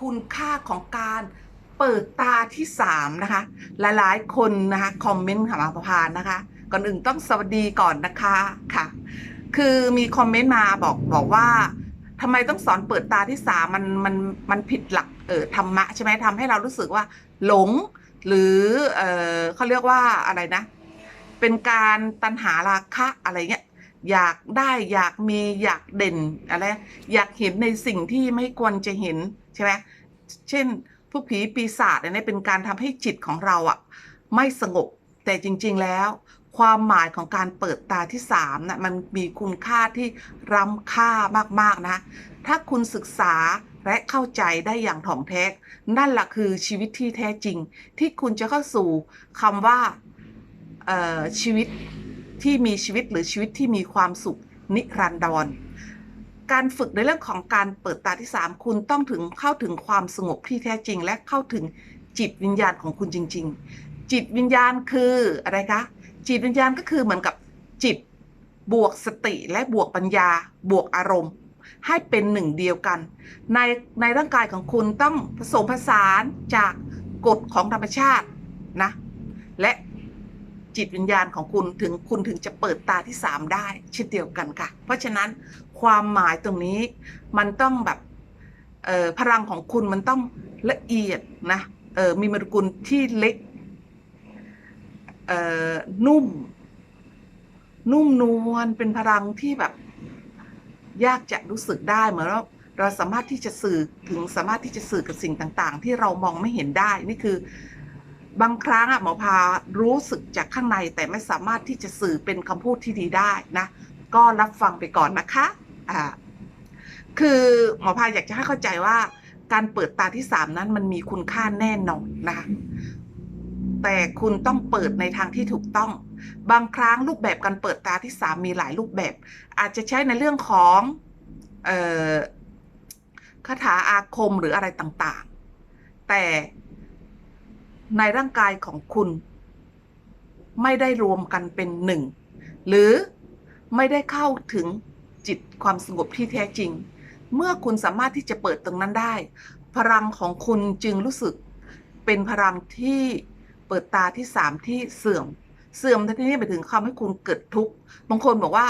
คุณค่าของการเปิดตาที่สามนะคะหลายๆ คนนะคะคอมเมนต์ค่ะมาประพานนะคะ ก่อนอื่นต้องสวัสดีก่อนนะคะค่ะ คือมีคอมเมนต์มาบอกบอกว่าทำไมต้องสอนเปิดตาที่สามมันมันมันผิดหลักเออธรรมะใช่ไหมทำให้เรารู้สึกว่า หลง หรือเออเขาเรียกว่าอะไรนะ เป็นการตันหาราคะอะไรเงี้ย อยากได้อยากมีอยากเด่นอะไรอยากเห็นในสิ่งที่ไม่ควรจะเห็นใช่ไหมเช่นพวกผีปีศาจเนี่ยเป็นการทำให้จิตของเราอะไม่สงบแต่จริง ๆแล้ว ความหมายของการเปิดตาที่สามนะมันมีคุณค่าที่ล้ำค่ามากๆนะ ถ้าคุณศึกษาและเข้าใจได้อย่างถ่องแท้ นั่นแหละคือชีวิตที่แท้จริง ที่คุณจะเข้าสู่คำว่าชีวิต ที่มีชีวิตหรือชีวิตที่มีความสุขนิรันดร การฝึกในเรื่องของการเปิดตาที่ 3 คุณต้องถึงเข้าถึงความสงบที่แท้จริง และเข้าถึงจิตวิญญาณของคุณจริง ๆ จิตวิญญาณคืออะไรคะ จิตวิญญาณก็คือเหมือนกับจิตบวกสติและบวกปัญญาบวกอารมณ์ ให้เป็นหนึ่งเดียวกัน ในในร่างกายของคุณต้องผสมผสานจากกฎของธรรมชาตินะและ จิตวิญญาณของคุณถึงคุณถึงจะเปิดตาที่สามได้เช่นเดียวกันค่ะ เพราะฉะนั้นความหมายตรงนี้มันต้องแบบพลังของคุณมันต้องละเอียดนะมีโมเลกุลที่เล็กนุ่ม นุ่มนวลเป็นพลังที่แบบ ยากจะรู้สึกได้เหมือนว่าเราสามารถที่จะสื่อถึงสามารถที่จะสื่อกับสิ่งต่าง ๆ ที่เรามองไม่เห็นได้นี่คือ บางครั้งอะหมอพารู้สึกจากข้างในแต่ไม่สามารถที่จะสื่อเป็นคำพูดที่ดีได้นะ ก็รับฟังไปก่อนนะคะอ่าคือหมอพาอยากจะให้เข้าใจว่า การเปิดตาที่สามนั้นมันมีคุณค่าแน่นอนนะคะแต่คุณต้องเปิดในทางที่ถูกต้อง บางครั้งรูปแบบการเปิดตาที่สามมีหลายรูปแบบ อาจจะใช้ในเรื่องของคาถาอาคมหรืออะไรต่างๆ แต่ ในร่างกายของคุณ ไม่ได้รวมกันเป็นหนึ่ง หรือไม่ได้เข้าถึงจิตความสงบที่แท้จริง เมื่อคุณสามารถที่จะเปิดตรงนั้นได้ พลังของคุณจึงรู้สึก เป็นพลังที่เปิดตาที่สามที่เสื่อม เสื่อมที่นี้หมายถึงความให้คุณเกิดทุกข์บางคนบอกว่า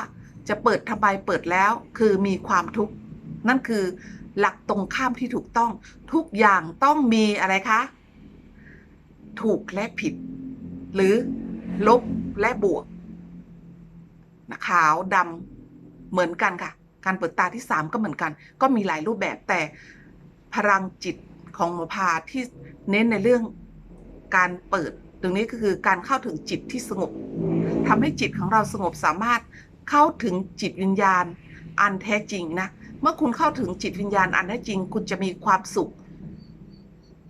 จะเปิดทำไมเปิดแล้ว คือมีความทุกข์นั่นคือหลักตรงข้ามที่ถูกต้องทุกอย่างต้องมีอะไรคะ ถูกและผิด หรือลบและบวกนะขาวดำเหมือนกันค่ะ การเปิดตาที่สามก็เหมือนกัน ก็มีหลายรูปแบบแต่พลังจิตของหมอพาที่เน้นในเรื่องการเปิด ตรงนี้ก็คือการเข้าถึงจิตที่สงบทำให้จิตของเราสงบสามารถเข้าถึงจิตวิญญาณอันแท้จริงนะ เมื่อคุณเข้าถึงจิตวิญญาณอันแท้จริง คุณจะมีความสุข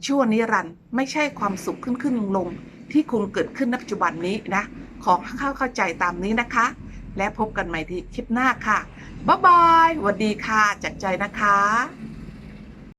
ชั่วนิรันด์ไม่ใช่ความสุขขึ้นขึ้นลงลงที่คุณเกิดขึ้นณปัจจุบันนี้นะ ขอเข้าเข้าใจตามนี้นะคะ และพบกันใหม่ที่คลิปหน้าค่ะบ๊ายบายสวัสดีค่ะจากใจนะคะ